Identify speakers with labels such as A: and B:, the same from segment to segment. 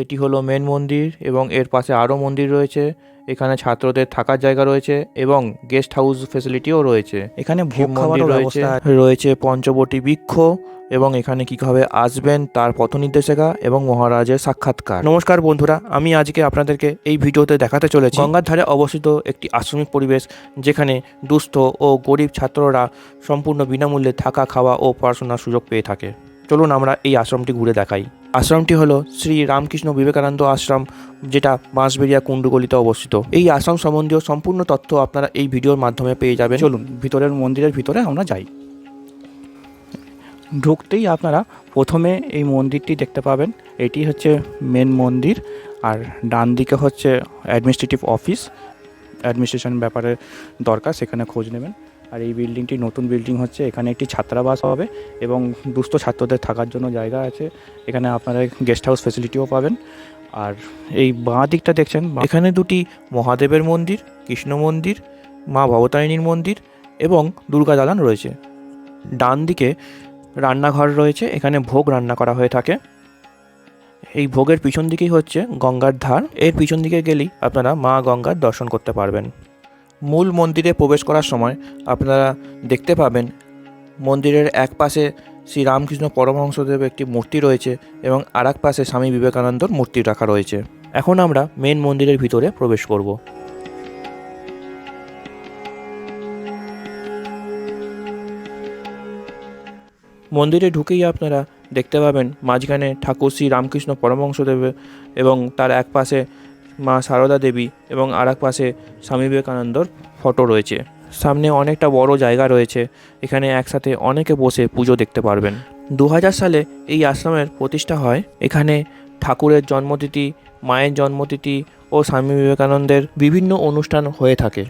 A: এটি হলো মেন মন্দির এবং এর পাশে আরও মন্দির রয়েছে। এখানে ছাত্রদের থাকার জায়গা রয়েছে এবং গেস্ট হাউস ফেসিলিটিও রয়েছে।
B: এখানে ভোগ খাওয়ারও
A: রয়েছে রয়েছে পঞ্চবটী বৃক্ষ এবং এখানে কীভাবে আসবেন তার পথ নির্দেশিকা এবং মহারাজের সাক্ষাৎকার। নমস্কার বন্ধুরা আমি আজকে আপনাদেরকে এই ভিডিওতে দেখাতে চলেছি। গঙ্গার ধারে অবস্থিত একটি আশ্রমিক পরিবেশ যেখানে দুস্থ ও গরিব ছাত্ররা সম্পূর্ণ বিনামূল্যে থাকা খাওয়া ও পড়াশোনার সুযোগ পেয়ে থাকে। চলুন আমরা এই আশ্রমটি ঘুরে দেখাই। আশ্রমটি হলো শ্রী রামকৃষ্ণ বিবেকানন্দ আশ্রম, যেটা বাঁশবেড়িয়া কুণ্ডুগলিতে অবস্থিত। এই আশ্রম সম্বন্ধীয় সম্পূর্ণ তথ্য আপনারা এই ভিডিওর মাধ্যমে পেয়ে যাবেন।
B: চলুন, ভিতরের মন্দিরের ভিতরে আমরা যাই। ঢুকতেই আপনারা প্রথমে এই মন্দিরটি দেখতে পাবেন। এটি হচ্ছে মেন মন্দির, আর ডান দিকে হচ্ছে অ্যাডমিনিস্ট্রেটিভ অফিস অ্যাডমিনিস্ট্রেশন ব্যাপারে দরকার, সেখানে খোঁজ নেবেন। আর এই বিল্ডিংটি নতুন বিল্ডিং হচ্ছে। এখানে একটি ছাত্রাবাস হবে এবং দুস্থ ছাত্রদের থাকার জন্য জায়গা আছে। এখানে আপনারা গেস্ট হাউস ফেসিলিটিও পাবেন। আর এই বাঁ দিকটা দেখছেন
A: এখানে দুটি মহাদেবের মন্দির, কৃষ্ণ মন্দির, মা ভবতারিণীর মন্দির এবং দুর্গা দালান রয়েছে। ডান দিকে রান্নাঘর রয়েছে। এখানে ভোগ রান্না করা হয়ে থাকে। এই ভোগের পিছন দিকেই হচ্ছে গঙ্গার ধার। এর পিছন দিকে গেলেই আপনারা মা গঙ্গার দর্শন করতে পারবেন। মূল মন্দিরে প্রবেশ করার সময় আপনারা দেখতে পাবেন মন্দিরের এক পাশে শ্রী রামকৃষ্ণ পরমহংসদেব একটি মূর্তি রয়েছে এবং আর পাশে স্বামী বিবেকানন্দর মূর্তি রাখা রয়েছে। এখন আমরা মেন মন্দিরের ভিতরে প্রবেশ করব। মন্দিরে ঢুকেই আপনারা দেখতে পাবেন মাঝখানে ঠাকুর শ্রী রামকৃষ্ণ পরমহংসদেব এবং তার এক পাশে মা সারদা দেবী এবং আর এক পাশে স্বামী বিবেকানন্দর ফটো রয়েছে। সামনে অনেকটা বড় জায়গা রয়েছে, এখানে একসাথে অনেকে বসে পুজো দেখতে পারবেন। দু হাজার সালে এই আশ্রমের প্রতিষ্ঠা হয়। এখানে ঠাকুরের জন্মতিথি, মায়ের জন্মতিথি ও স্বামী বিবেকানন্দের বিভিন্ন অনুষ্ঠান হয়ে থাকে।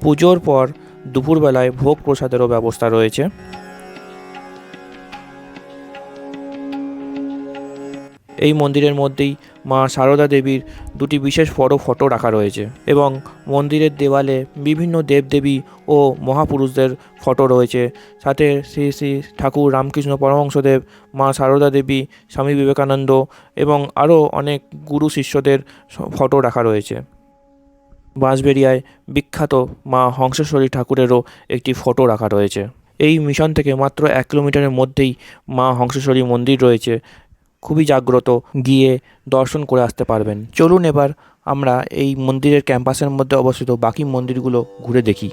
A: পুজোর পর দুপুরবেলায় ভোগ প্রসাদেরও ব্যবস্থা রয়েছে। এই মন্দিরের মধ্যেই মা সারদা দেবীর দুটি বিশেষ বড় ফটো রাখা রয়েছে এবং মন্দিরের দেওয়ালে বিভিন্ন দেবদেবী ও মহাপুরুষদের ফটো রয়েছে। সাথে শ্রী শ্রী ঠাকুর রামকৃষ্ণ পরমহংসদেব, মা সারদা দেবী, স্বামী বিবেকানন্দ এবং আরও অনেক গুরু শিষ্যদের ফটো রাখা রয়েছে। বাঁশবেড়িয়ায় বিখ্যাত মা হংসেশ্বরী ঠাকুরেরও একটি ফটো রাখা রয়েছে। এই মিশন থেকে মাত্র এক কিলোমিটারের মধ্যেই মা হংসেশ্বরী মন্দির রয়েছে। খুবই জাগ্রত গিয়ে দর্শন করে আসতে পারবেন। চলুন এবার আমরা এই মন্দিরের ক্যাম্পাসের মধ্যে অবস্থিত বাকি মন্দিরগুলো ঘুরে দেখি।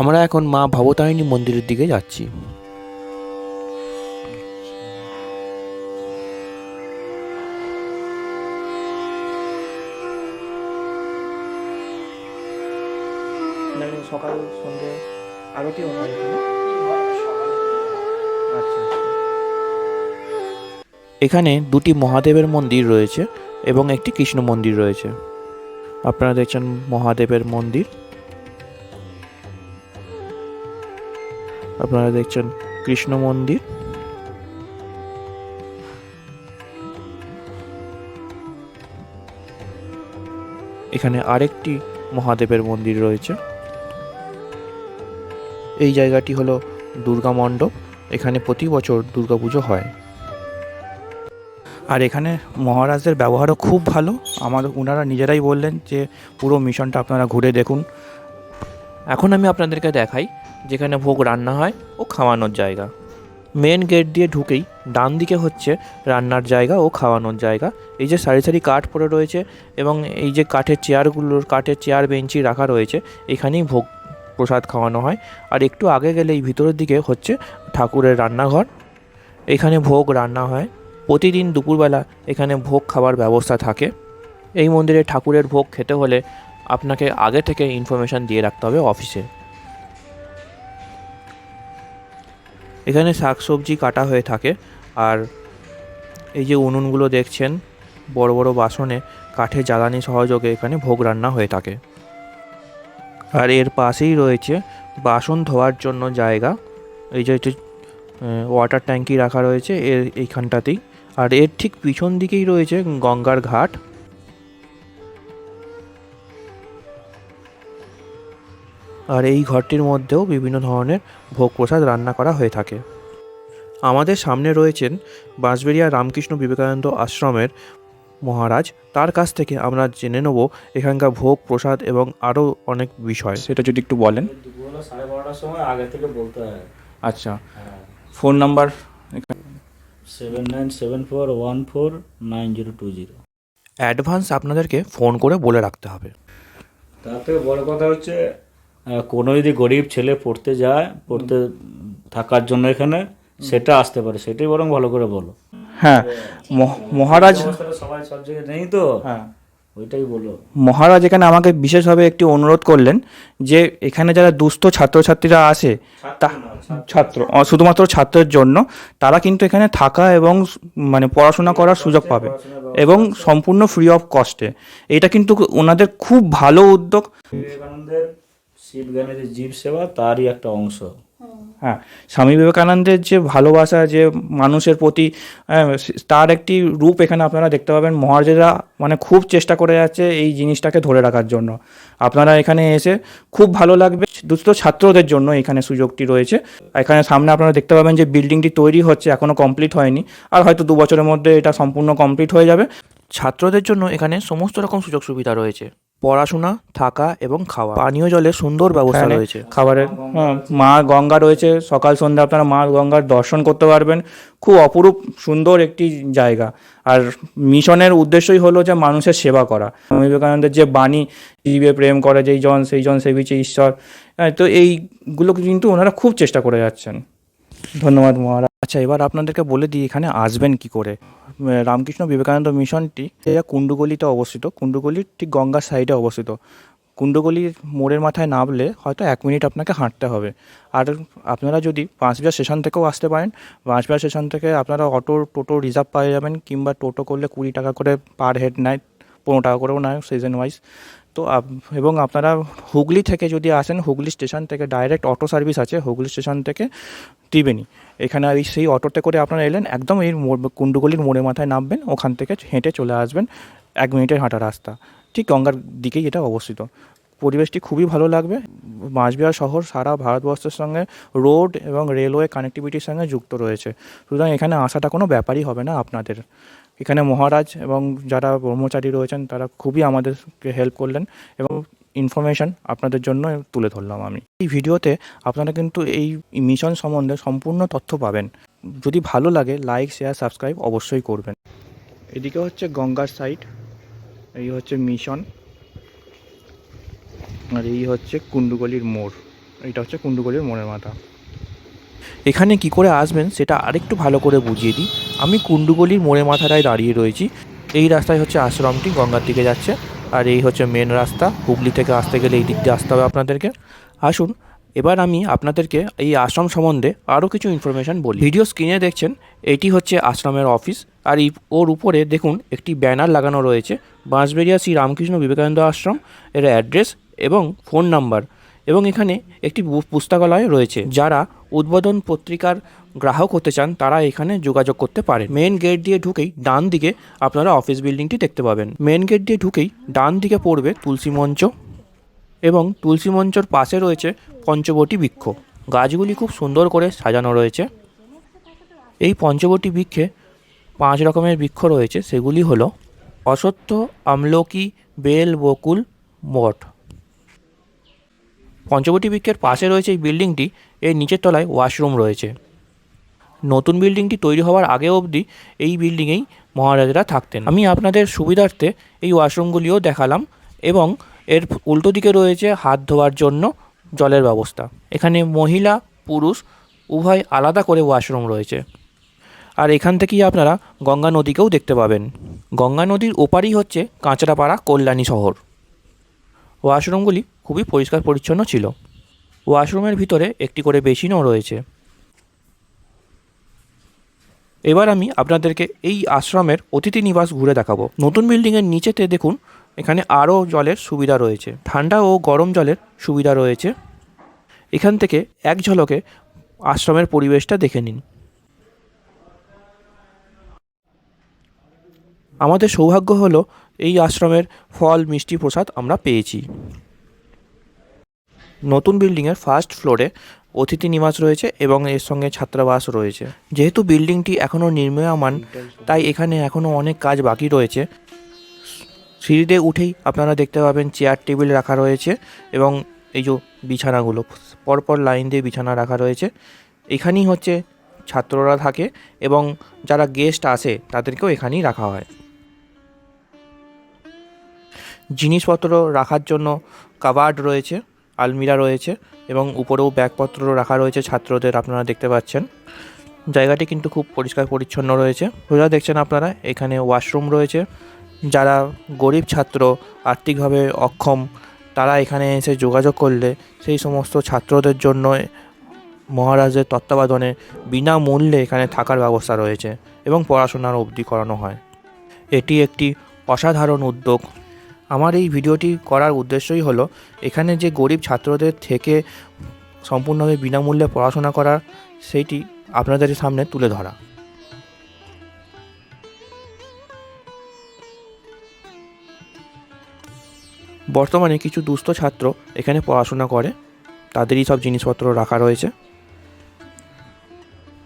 A: আমরা এখন মা ভবতারিণী মন্দিরের দিকে যাচ্ছি। সকাল সন্ধে আরতিও হয় আচ্ছা। এখানে দুটি মহাদেবের মন্দির রয়েছে এবং একটি কৃষ্ণ মন্দির রয়েছে। আপনারা দেখছেন মহাদেবের মন্দির। আপনারা দেখছেন কৃষ্ণ মন্দির। এখানে আরেকটি মহাদেবের মন্দির রয়েছে। এই জায়গাটি হলো দুর্গা মণ্ডপ। এখানে প্রতি বছর দুর্গাপুজো হয়।
B: আর এখানে মহারাজদের ব্যবহারও খুব ভালো। আমাদের ওনারা নিজেরাই বললেন যে, পুরো মিশনটা আপনারা ঘুরে দেখুন।
A: এখন আমি আপনাদেরকে দেখাই যেখানে ভোগ রান্না হয় ও খাওয়ানোর জায়গা। মেন গেট দিয়ে ঢুকেই ডান দিকে হচ্ছে রান্নার জায়গা ও খাওয়ানোর জায়গা। এই যে সারি সারি কাঠ পড়ে রয়েছে এবং এই যে কাঠের চেয়ারগুলোর কাঠের চেয়ার বেঞ্চি রাখা রয়েছে, এখানেই ভোগ প্রসাদ খাওয়ানো হয়। আর একটু আগে গেলে এই ভিতরের দিকে হচ্ছে ঠাকুরের রান্নাঘর। এখানে ভোগ রান্না হয়। প্রতিদিন দুপুরবেলা এখানে ভোগ খাবার ব্যবস্থা থাকে। এই মন্দিরে ঠাকুরের ভোগ খেতে হলে আপনাকে আগে থেকে ইনফরমেশান দিয়ে রাখতে হবে অফিসে এখানে শাকসবজি কাটা হয়ে থাকে আর এই যে উনুনগুলো দেখছেন, বড় বড় বাসনে কাঠে জ্বালানি সহযোগে এখানে ভোগ রান্না হয়ে থাকে। আর এর পাশেই রয়েছে বাসন ধোয়ার জন্য জায়গা। এই যে ওয়াটার ট্যাঙ্কি রাখা রয়েছে, এর এইখানটাতেই। আর এর ঠিক পিছন দিকেই রয়েছে গঙ্গার ঘাট। আর এই ঘরটির মধ্যেও বিভিন্ন ধরনের ভোগ প্রসাদ রান্না করা হয়ে থাকে। আমাদের সামনে রয়েছেন বাঁশবেড়িয়া রামকৃষ্ণ বিবেকানন্দ আশ্রমের মহারাজ। তার কাছ থেকে আমরা জেনে নেব এখানকার ভোগ প্রসাদ এবং আরও অনেক বিষয়।
B: সেটা যদি একটু বলেন।
C: সাড়ে বারোটার সময় আগে থেকে বলতে হয়।
B: আচ্ছা। Phone number
C: seven nine seven four one four nine zero two zero
A: advance আপনাদেরকে ফোন করে বলে রাখতে হবে।
C: তার থেকে বড় কথা হচ্ছে কোনো যদি গরিব ছেলে পড়তে যায় পড়তে থাকার জন্য এখানে সেটা আসতে পারে। সেটাই বরং ভালো করে বলো।
B: হ্যাঁ মহ- মহারাজ
C: সবাই সব জায়গায় নেই তো?
B: হ্যাঁ।
C: ওইটাই বলো
B: মহারাজ এখানে আমাকে বিশেষভাবে একটি অনুরোধ করলেন যে এখানে যারা দুস্থ ছাত্রছাত্রীরা আসে তা ছাত্র শুধুমাত্র ছাত্রের জন্য তারা কিন্তু এখানে থাকা এবং মানে পড়াশোনা করার সুযোগ পাবে এবং সম্পূর্ণ ফ্রি অফ কস্টে এটা কিন্তু ওনাদের খুব ভালো উদ্যোগ।
C: বিবেকানন্দের শিব জ্ঞানের জীব সেবা তারই একটা অংশ।
B: হ্যাঁ স্বামী বিবেকানন্দের যে ভালোবাসা যে মানুষের প্রতি হ্যাঁ, তার একটি রূপ এখানে আপনারা দেখতে পাবেন। মহারাজেরা মানে খুব চেষ্টা করে যাচ্ছে এই জিনিসটাকে ধরে রাখার জন্য। আপনারা এখানে এসে খুব ভালো লাগবে। দুস্থ ছাত্রদের জন্য এখানে সুযোগটি রয়েছে। এখানে সামনে আপনারা দেখতে পাবেন যে বিল্ডিংটি তৈরি হচ্ছে এখনও কমপ্লিট হয়নি। আর হয়তো দু বছরের মধ্যে এটা সম্পূর্ণ কমপ্লিট হয়ে যাবে।
A: ছাত্রদের জন্য এখানে সমস্ত রকম সুযোগ সুবিধা রয়েছে। পড়াশোনা থাকা এবং খাওয়া। পানীয় জলের সুন্দর ব্যবস্থা রয়েছে।
B: খাবারের হ্যাঁ, মা গঙ্গা রয়েছে সকাল সন্ধ্যা আপনারা মা গঙ্গার দর্শন করতে পারবেন। খুব অপরূপ সুন্দর একটি জায়গা। আর মিশনের উদ্দেশ্যই হলো যে মানুষের সেবা করা। স্বামী বিবেকানন্দের যে বাণী জীবে প্রেম করে যেই জন সেই জন সেবিছে ঈশ্বর। হ্যাঁ, তো এইগুলো কিন্তু ওনারা খুব চেষ্টা করে যাচ্ছেন। ধন্যবাদ মহারাজ। আচ্ছা এবার আপনাদেরকে বলে দিই এখানে আসবেন কি করে। রামকৃষ্ণ বিবেকানন্দ মিশনটি এটা কুণ্ডুগলিতে অবস্থিত। কুণ্ডুগলির ঠিক গঙ্গার সাইডে অবস্থিত। কুণ্ডগলির মোড়ের মাথায় নামলে হয়তো এক মিনিট আপনাকে হাঁটতে হবে। আর আপনারা যদি পাঁচবিহার স্টেশন থেকেও আসতে পারেন, পাঁচবিহার স্টেশন থেকে আপনারা অটো, টোটো রিজার্ভ পেয়ে যাবেন কিংবা টোটো করলে কুড়ি টাকা করে পার হেড নেয় পনেরো টাকা করেও নেয় সিজন ওয়াইজ তো এবং আপনারা হুগলি থেকে যদি আসেন, হুগলি স্টেশন থেকে ডাইরেক্ট অটো সার্ভিস আছে, হুগলি স্টেশন থেকে ত্রিবেণী। এখানে এই সেই অটোতে করে আপনারা এলেন, একদম এই কুণ্ডুগলির মোড়ে মাথায় নামবেন, ওখান থেকে হেঁটে চলে আসবেন এক মিনিটের হাঁটা রাস্তা। ঠিক গঙ্গার দিকেই এটা অবস্থিত। পরিবেশটি খুবই ভালো লাগবে। মাঝবিহার শহর সারা ভারতবর্ষের সঙ্গে রোড এবং রেলওয়ে কানেক্টিভিটির সঙ্গে যুক্ত রয়েছে। সুতরাং এখানে আসাটা কোনো ব্যাপারই হবে না আপনাদের। এখানে মহারাজ এবং যারা ব্রহ্মচারী রয়েছেন, তারা খুবই আমাদেরকে হেল্প করলেন এবং ইনফরমেশন আপনাদের জন্য তুলে ধরলাম আমি। এই ভিডিওতে আপনারা কিন্তু এই মিশন সম্বন্ধে সম্পূর্ণ তথ্য পাবেন। যদি ভালো লাগে লাইক শেয়ার সাবস্ক্রাইব অবশ্যই করবেন। এদিকে হচ্ছে গঙ্গার সাইড এই হচ্ছে মিশন আর এই হচ্ছে কুণ্ডুগলির মোড়। এটা হচ্ছে কুণ্ডুগলির মোড়ের মাথা।
A: এখানে কি করে আসবেন সেটা আরেকটু ভালো করে বুঝিয়ে দিই। আমি কুণ্ডুগলির মোড়ে মাথাটায় দাঁড়িয়ে রয়েছি। এই রাস্তায় হচ্ছে আশ্রমটি গঙ্গার দিকে যাচ্ছে। আর এই হচ্ছে মেন রাস্তা। হুগলি থেকে আসতে গেলে এই দিক দিয়ে আসতে হবে আপনাদেরকে। আসুন, এবার আমি আপনাদেরকে এই আশ্রম সম্বন্ধে আরও কিছু ইনফরমেশান বলি। ভিডিও স্ক্রিনে দেখছেন, এটি হচ্ছে আশ্রমের অফিস আর ওর উপরে দেখুন, একটি ব্যানার লাগানো রয়েছে। বাঁশবেরিয়া শ্রী রামকৃষ্ণ বিবেকানন্দ আশ্রম। এর অ্যাড্রেস এবং ফোন নাম্বার এবং এখানে একটি পুস্তকালয় রয়েছে, যারা উদ্বোধন পত্রিকার গ্রাহক হতে চান, তারা এখানে যোগাযোগ করতে পারেন। মেন গেট দিয়ে ঢুকেই ডান দিকে আপনারা অফিস বিল্ডিংটি দেখতে পাবেন। মেন গেট দিয়ে ঢুকেই ডান দিকে পড়বে তুলসী মঞ্চ এবং তুলসী মঞ্চর পাশে রয়েছে পঞ্চবটি বৃক্ষ। গাছগুলি খুব সুন্দর করে সাজানো রয়েছে। এই পঞ্চবটি বৃক্ষে পাঁচ রকমের বৃক্ষ রয়েছে, সেগুলি হলো অসত্য আমলকি, বেল, বকুল, মঠ। পঞ্চবটি বৃক্ষের পাশে রয়েছে এই বিল্ডিংটি। এর নিচের তলায় ওয়াশরুম রয়েছে। নতুন বিল্ডিংটি তৈরি হওয়ার আগে অবধি এই বিল্ডিংয়েই মহারাজারা থাকতেন। আমি আপনাদের সুবিধার্থে এই ওয়াশরুমগুলিও দেখালাম এবং এর উল্টো দিকে রয়েছে হাত ধোয়ার জন্য জলের ব্যবস্থা। এখানে মহিলা, পুরুষ, উভয় আলাদা করে ওয়াশরুম রয়েছে। আর এখান থেকেই আপনারা গঙ্গা নদীকেও দেখতে পাবেন। গঙ্গা নদীর ওপারই হচ্ছে কাঁচরাপাড়া কল্যাণী শহর। ওয়াশরুমগুলি খুবই পরিষ্কার পরিচ্ছন্ন ছিল। ওয়াশরুমের ভিতরে একটি করে বেসিনও রয়েছে। এবার আমি আপনাদেরকে এই আশ্রমের অতিথি নিবাস ঘুরে দেখাবো। নতুন বিল্ডিংয়ের নিচেতে দেখুন, এখানে আরও জলের সুবিধা রয়েছে। ঠান্ডা ও গরম জলের সুবিধা রয়েছে। এখান থেকে এক ঝলকে আশ্রমের পরিবেশটা দেখে নিন। আমাদের সৌভাগ্য হলো, এই আশ্রমের ফল মিষ্টি প্রসাদ আমরা পেয়েছি। নতুন বিল্ডিংয়ের ফার্স্ট ফ্লোরে অতিথি নিবাস রয়েছে এবং এর সঙ্গে ছাত্রাবাস রয়েছে। যেহেতু বিল্ডিংটি এখনও নির্মীয়মান, তাই এখানে এখনও অনেক কাজ বাকি রয়েছে। সিঁড়িতে উঠেই আপনারা দেখতে পাবেন চেয়ার টেবিল রাখা রয়েছে এবং এই যে বিছানাগুলো, পরপর লাইন দিয়ে বিছানা রাখা রয়েছে। এখানেই হচ্ছে ছাত্ররা থাকে এবং যারা গেস্ট আসে, তাদেরকেও এখানেই রাখা হয়। জিনিসপত্র রাখার জন্য কাবার্ড রয়েছে। আলমিরা রয়েছে এবং উপরেও ব্যাগপত্র রাখা রয়েছে ছাত্রদের, আপনারা দেখতে পাচ্ছেন। জায়গাটি কিন্তু খুব পরিষ্কার পরিচ্ছন্ন রয়েছে। সোজা দেখছেন আপনারা, এখানে ওয়াশরুম রয়েছে। যারা গরিব ছাত্র, আর্থিকভাবে অক্ষম, তারা এখানে এসে যোগাযোগ করলে সেই সমস্ত ছাত্রদের জন্য মহারাজের তত্ত্বাবধানে বিনামূল্যে এখানে থাকার ব্যবস্থা রয়েছে এবং পড়াশোনার অবধি করানো হয়। এটি একটি অসাধারণ উদ্যোগ। আমার এই ভিডিওটি করার উদ্দেশ্যই হলো, এখানে যে গরিব ছাত্রদের থেকে সম্পূর্ণভাবে বিনামূল্যে পড়াশোনা করা, সেইটি আপনাদের সামনে তুলে ধরা। বর্তমানে কিছু দুস্থ ছাত্র এখানে পড়াশোনা করে, তাদেরই সব জিনিসপত্র রাখা রয়েছে।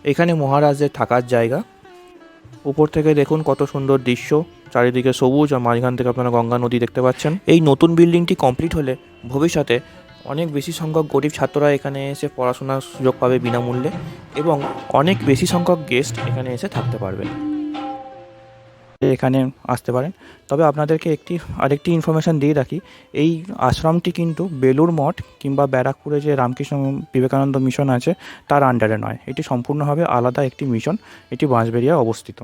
A: এখানে মহারাজের থাকার জায়গা। উপর থেকে দেখুন কত সুন্দর দৃশ্য। চারিদিকে সবুজ আর মাঝখান থেকে আপনারা গঙ্গা নদী দেখতে পাচ্ছেন। এই নতুন বিল্ডিংটি কমপ্লিট হলে ভবিষ্যতে অনেক বেশি সংখ্যক গরিব ছাত্ররা এখানে এসে পড়াশোনার সুযোগ পাবে বিনামূল্যে এবং অনেক বেশি সংখ্যক গেস্ট এখানে এসে থাকতে পারবে।
B: এখানে আসতে পারেন। তবে আপনাদেরকে একটি, আরেকটি ইনফরমেশান দিয়ে রাখি। এই আশ্রমটি কিন্তু বেলুর মঠ কিংবা ব্যারাকপুরে যে রামকৃষ্ণ বিবেকানন্দ মিশন আছে, তার আন্ডারে নয়। এটি সম্পূর্ণভাবে আলাদা একটি মিশন এটি বাঁশবেরিয়ায় অবস্থিত।